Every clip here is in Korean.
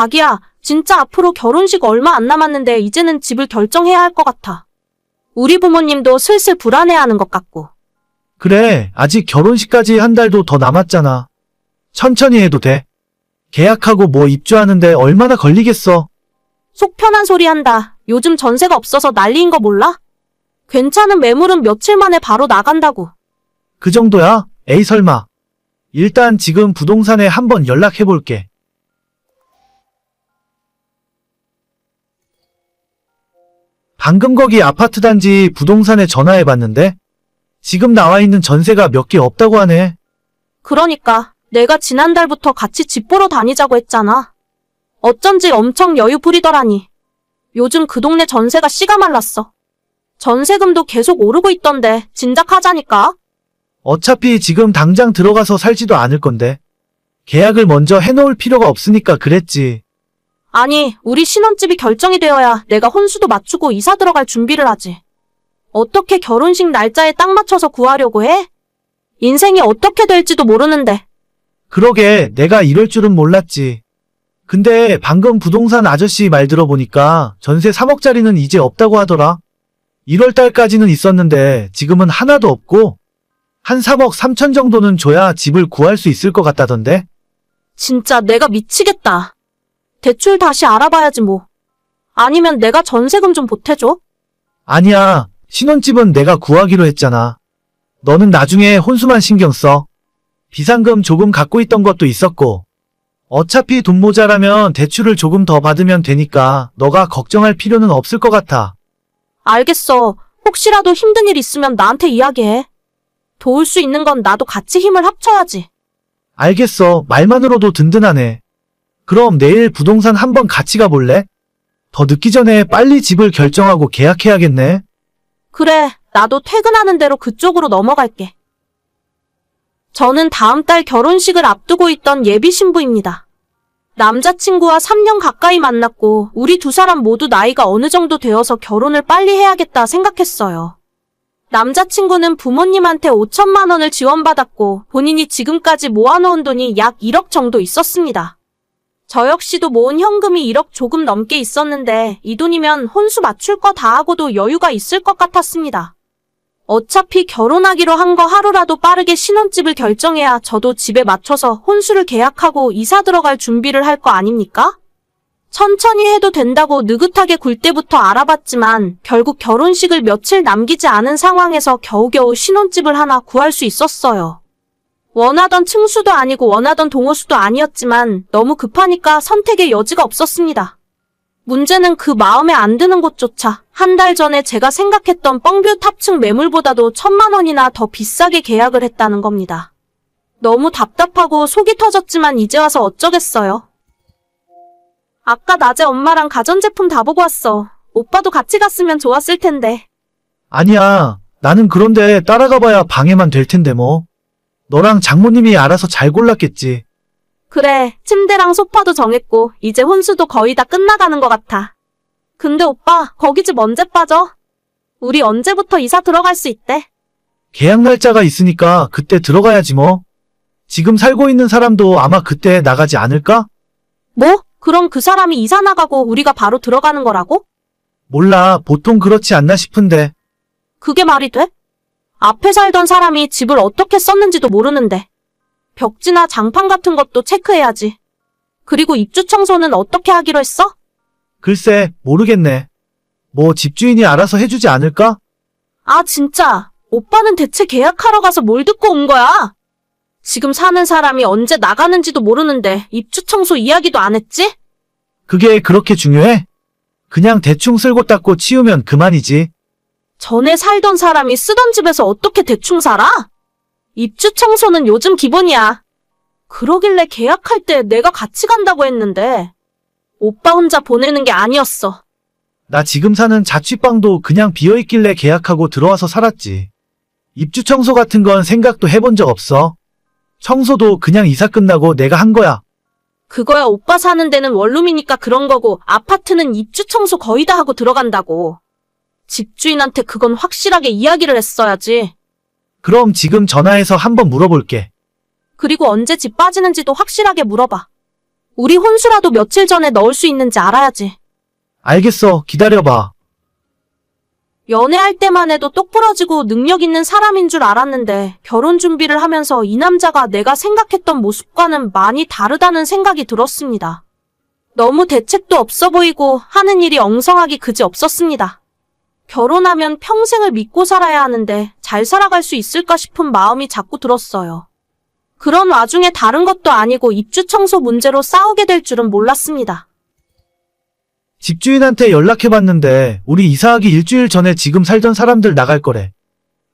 자기야, 진짜 앞으로 결혼식 얼마 안 남았는데 이제는 집을 결정해야 할 것 같아. 우리 부모님도 슬슬 불안해하는 것 같고. 그래, 아직 결혼식까지 한 달도 더 남았잖아. 천천히 해도 돼. 계약하고 뭐 입주하는데 얼마나 걸리겠어. 속 편한 소리 한다. 요즘 전세가 없어서 난리인 거 몰라? 괜찮은 매물은 며칠 만에 바로 나간다고. 그 정도야? 에이 설마. 일단 지금 부동산에 한번 연락해 볼게. 방금 거기 아파트 단지 부동산에 전화해 봤는데 지금 나와 있는 전세가 몇 개 없다고 하네. 그러니까 내가 지난달부터 같이 집 보러 다니자고 했잖아. 어쩐지 엄청 여유 부리더라니. 요즘 그 동네 전세가 씨가 말랐어. 전세금도 계속 오르고 있던데 진작 하자니까. 어차피 지금 당장 들어가서 살지도 않을 건데. 계약을 먼저 해놓을 필요가 없으니까 그랬지. 아니, 우리 신혼집이 결정이 되어야 내가 혼수도 맞추고 이사 들어갈 준비를 하지. 어떻게 결혼식 날짜에 딱 맞춰서 구하려고 해? 인생이 어떻게 될지도 모르는데. 그러게 내가 이럴 줄은 몰랐지. 근데 방금 부동산 아저씨 말 들어보니까 전세 3억짜리는 이제 없다고 하더라. 1월 달까지는 있었는데 지금은 하나도 없고 한 3억 3천 정도는 줘야 집을 구할 수 있을 것 같다던데. 진짜 내가 미치겠다. 대출 다시 알아봐야지 뭐. 아니면 내가 전세금 좀 보태줘? 아니야. 신혼집은 내가 구하기로 했잖아. 너는 나중에 혼수만 신경 써. 비상금 조금 갖고 있던 것도 있었고. 어차피 돈 모자라면 대출을 조금 더 받으면 되니까 너가 걱정할 필요는 없을 것 같아. 알겠어. 혹시라도 힘든 일 있으면 나한테 이야기해. 도울 수 있는 건 나도 같이 힘을 합쳐야지. 알겠어. 말만으로도 든든하네. 그럼 내일 부동산 한번 같이 가볼래? 더 늦기 전에 빨리 집을 결정하고 계약해야겠네. 그래, 나도 퇴근하는 대로 그쪽으로 넘어갈게. 저는 다음 달 결혼식을 앞두고 있던 예비 신부입니다. 남자친구와 3년 가까이 만났고, 우리 두 사람 모두 나이가 어느 정도 되어서 결혼을 빨리 해야겠다 생각했어요. 남자친구는 부모님한테 5천만 원을 지원받았고, 본인이 지금까지 모아놓은 돈이 약 1억 정도 있었습니다. 저 역시도 모은 현금이 1억 조금 넘게 있었는데 이 돈이면 혼수 맞출 거 다 하고도 여유가 있을 것 같았습니다. 어차피 결혼하기로 한 거 하루라도 빠르게 신혼집을 결정해야 저도 집에 맞춰서 혼수를 계약하고 이사 들어갈 준비를 할 거 아닙니까? 천천히 해도 된다고 느긋하게 굴 때부터 알아봤지만 결국 결혼식을 며칠 남기지 않은 상황에서 겨우겨우 신혼집을 하나 구할 수 있었어요. 원하던 층수도 아니고 원하던 동호수도 아니었지만 너무 급하니까 선택의 여지가 없었습니다. 문제는 그 마음에 안 드는 곳조차 한 달 전에 제가 생각했던 뻥뷰 탑층 매물보다도 천만 원이나 더 비싸게 계약을 했다는 겁니다. 너무 답답하고 속이 터졌지만 이제 와서 어쩌겠어요. 아까 낮에 엄마랑 가전제품 다 보고 왔어. 오빠도 같이 갔으면 좋았을 텐데. 아니야. 나는 그런데 따라가 봐야 방해만 될 텐데 뭐. 너랑 장모님이 알아서 잘 골랐겠지. 그래, 침대랑 소파도 정했고, 이제 혼수도 거의 다 끝나가는 것 같아. 근데 오빠, 거기 집 언제 빠져? 우리 언제부터 이사 들어갈 수 있대? 계약 날짜가 있으니까 그때 들어가야지 뭐. 지금 살고 있는 사람도 아마 그때 나가지 않을까? 뭐? 그럼 그 사람이 이사 나가고 우리가 바로 들어가는 거라고? 몰라. 보통 그렇지 않나 싶은데. 그게 말이 돼? 앞에 살던 사람이 집을 어떻게 썼는지도 모르는데. 벽지나 장판 같은 것도 체크해야지. 그리고 입주 청소는 어떻게 하기로 했어? 글쎄, 모르겠네. 뭐 집주인이 알아서 해주지 않을까? 아, 진짜. 오빠는 대체 계약하러 가서 뭘 듣고 온 거야? 지금 사는 사람이 언제 나가는지도 모르는데 입주 청소 이야기도 안 했지? 그게 그렇게 중요해? 그냥 대충 쓸고 닦고 치우면 그만이지. 전에 살던 사람이 쓰던 집에서 어떻게 대충 살아? 입주 청소는 요즘 기본이야. 그러길래 계약할 때 내가 같이 간다고 했는데 오빠 혼자 보내는 게 아니었어. 나 지금 사는 자취방도 그냥 비어있길래 계약하고 들어와서 살았지. 입주 청소 같은 건 생각도 해본 적 없어. 청소도 그냥 이사 끝나고 내가 한 거야. 그거야 오빠 사는 데는 원룸이니까 그런 거고 아파트는 입주 청소 거의 다 하고 들어간다고. 집주인한테 그건 확실하게 이야기를 했어야지. 그럼 지금 전화해서 한번 물어볼게. 그리고 언제 집 빠지는지도 확실하게 물어봐. 우리 혼수라도 며칠 전에 넣을 수 있는지 알아야지. 알겠어. 기다려봐. 연애할 때만 해도 똑부러지고 능력 있는 사람인 줄 알았는데 결혼 준비를 하면서 이 남자가 내가 생각했던 모습과는 많이 다르다는 생각이 들었습니다. 너무 대책도 없어 보이고 하는 일이 엉성하기 그지 없었습니다. 결혼하면 평생을 믿고 살아야 하는데 잘 살아갈 수 있을까 싶은 마음이 자꾸 들었어요. 그런 와중에 다른 것도 아니고 입주 청소 문제로 싸우게 될 줄은 몰랐습니다. 집주인한테 연락해봤는데 우리 이사하기 일주일 전에 지금 살던 사람들 나갈 거래.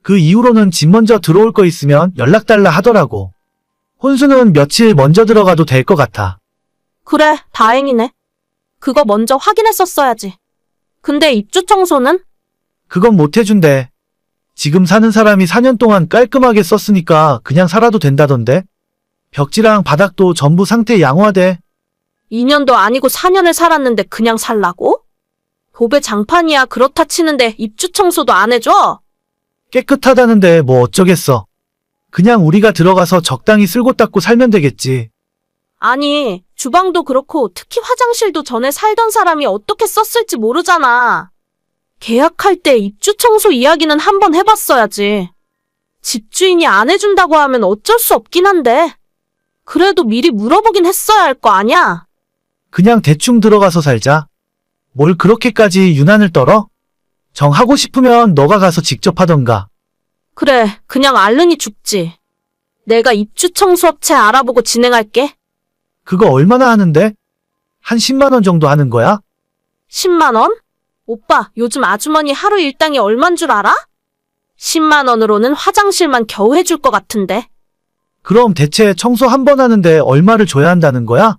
그 이후로는 집 먼저 들어올 거 있으면 연락 달라 하더라고. 혼수는 며칠 먼저 들어가도 될 것 같아. 그래, 다행이네. 그거 먼저 확인했었어야지. 근데 입주 청소는? 그건 못 해준대. 지금 사는 사람이 4년 동안 깔끔하게 썼으니까 그냥 살아도 된다던데. 벽지랑 바닥도 전부 상태 양호하대. 2년도 아니고 4년을 살았는데 그냥 살라고? 도배 장판이야 그렇다 치는데 입주 청소도 안 해줘? 깨끗하다는데 뭐 어쩌겠어. 그냥 우리가 들어가서 적당히 쓸고 닦고 살면 되겠지. 아니, 주방도 그렇고 특히 화장실도 전에 살던 사람이 어떻게 썼을지 모르잖아. 계약할 때 입주 청소 이야기는 한번 해봤어야지. 집주인이 안 해준다고 하면 어쩔 수 없긴 한데. 그래도 미리 물어보긴 했어야 할 거 아냐? 그냥 대충 들어가서 살자. 뭘 그렇게까지 유난을 떨어? 정하고 싶으면 너가 가서 직접 하던가. 그래, 그냥 알른이 죽지. 내가 입주 청소 업체 알아보고 진행할게. 그거 얼마나 하는데? 한 10만원 정도 하는 거야? 10만원? 오빠, 요즘 아주머니 하루 일당이 얼만 줄 알아? 10만 원으로는 화장실만 겨우 해줄 것 같은데. 그럼 대체 청소 한 번 하는데 얼마를 줘야 한다는 거야?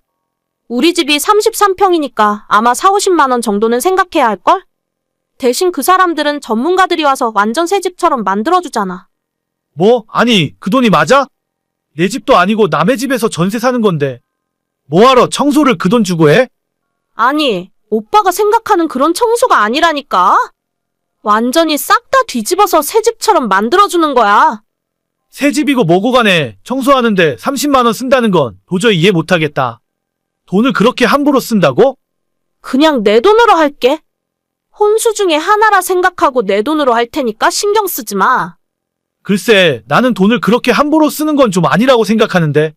우리 집이 33평이니까 아마 4, 50만 원 정도는 생각해야 할걸? 대신 그 사람들은 전문가들이 와서 완전 새 집처럼 만들어주잖아. 뭐? 아니, 그 돈이 맞아? 내 집도 아니고 남의 집에서 전세 사는 건데. 뭐하러 청소를 그 돈 주고 해? 아니, 오빠가 생각하는 그런 청소가 아니라니까? 완전히 싹 다 뒤집어서 새 집처럼 만들어주는 거야. 새 집이고 뭐고 간에 청소하는데 30만원 쓴다는 건 도저히 이해 못하겠다. 돈을 그렇게 함부로 쓴다고? 그냥 내 돈으로 할게. 혼수 중에 하나라 생각하고 내 돈으로 할 테니까 신경 쓰지 마. 글쎄, 나는 돈을 그렇게 함부로 쓰는 건 좀 아니라고 생각하는데.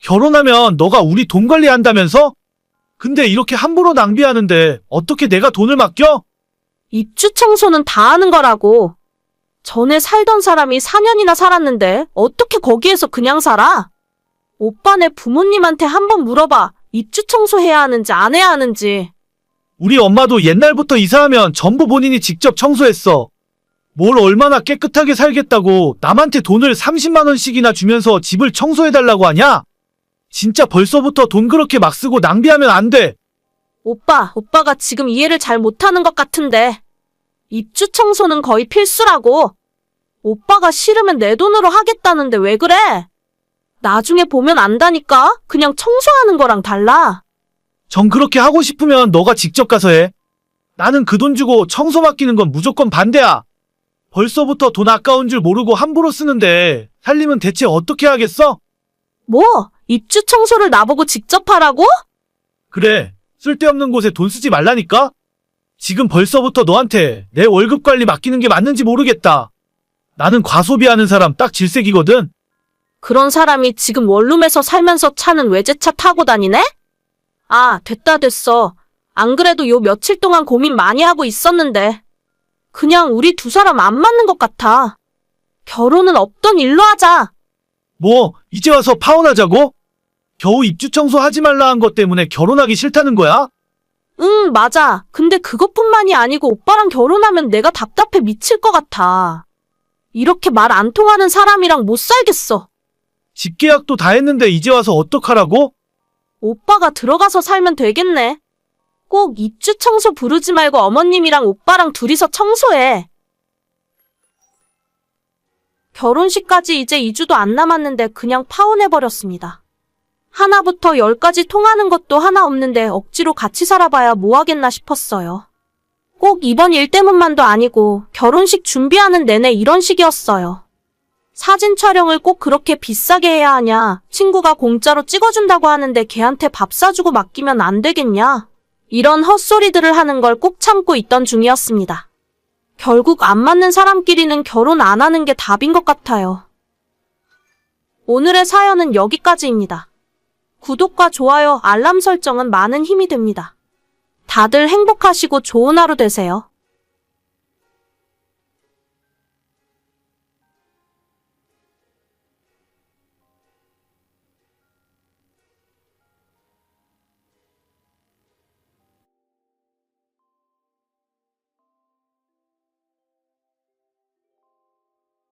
결혼하면 너가 우리 돈 관리한다면서? 근데 이렇게 함부로 낭비하는데 어떻게 내가 돈을 맡겨? 입주 청소는 다 하는 거라고. 전에 살던 사람이 4년이나 살았는데 어떻게 거기에서 그냥 살아? 오빠네 부모님한테 한번 물어봐. 입주 청소해야 하는지 안 해야 하는지. 우리 엄마도 옛날부터 이사하면 전부 본인이 직접 청소했어. 뭘 얼마나 깨끗하게 살겠다고 남한테 돈을 30만원씩이나 주면서 집을 청소해달라고 하냐? 진짜 벌써부터 돈 그렇게 막 쓰고 낭비하면 안 돼. 오빠, 오빠가 지금 이해를 잘 못하는 것 같은데. 입주 청소는 거의 필수라고. 오빠가 싫으면 내 돈으로 하겠다는데 왜 그래? 나중에 보면 안다니까? 그냥 청소하는 거랑 달라. 정 그렇게 하고 싶으면 너가 직접 가서 해. 나는 그 돈 주고 청소 맡기는 건 무조건 반대야. 벌써부터 돈 아까운 줄 모르고 함부로 쓰는데 살림은 대체 어떻게 하겠어? 뭐? 입주 청소를 나보고 직접 하라고? 그래, 쓸데없는 곳에 돈 쓰지 말라니까? 지금 벌써부터 너한테 내 월급 관리 맡기는 게 맞는지 모르겠다. 나는 과소비하는 사람 딱 질색이거든. 그런 사람이 지금 원룸에서 살면서 차는 외제차 타고 다니네? 아, 됐다 됐어. 안 그래도 요 며칠 동안 고민 많이 하고 있었는데. 그냥 우리 두 사람 안 맞는 것 같아. 결혼은 없던 일로 하자. 뭐, 이제 와서 파혼하자고? 겨우 입주 청소 하지 말라 한 것 때문에 결혼하기 싫다는 거야? 응, 맞아. 근데 그것뿐만이 아니고 오빠랑 결혼하면 내가 답답해 미칠 것 같아. 이렇게 말 안 통하는 사람이랑 못 살겠어. 집 계약도 다 했는데 이제 와서 어떡하라고? 오빠가 들어가서 살면 되겠네. 꼭 입주 청소 부르지 말고 어머님이랑 오빠랑 둘이서 청소해. 결혼식까지 이제 2주도 안 남았는데 그냥 파혼해버렸습니다. 하나부터 열까지 통하는 것도 하나 없는데 억지로 같이 살아봐야 뭐 하겠나 싶었어요. 꼭 이번 일 때문만도 아니고 결혼식 준비하는 내내 이런 식이었어요. 사진 촬영을 꼭 그렇게 비싸게 해야 하냐? 친구가 공짜로 찍어준다고 하는데 걔한테 밥 사주고 맡기면 안 되겠냐? 이런 헛소리들을 하는 걸 꼭 참고 있던 중이었습니다. 결국 안 맞는 사람끼리는 결혼 안 하는 게 답인 것 같아요. 오늘의 사연은 여기까지입니다. 구독과 좋아요, 알람 설정은 많은 힘이 됩니다. 다들 행복하시고 좋은 하루 되세요.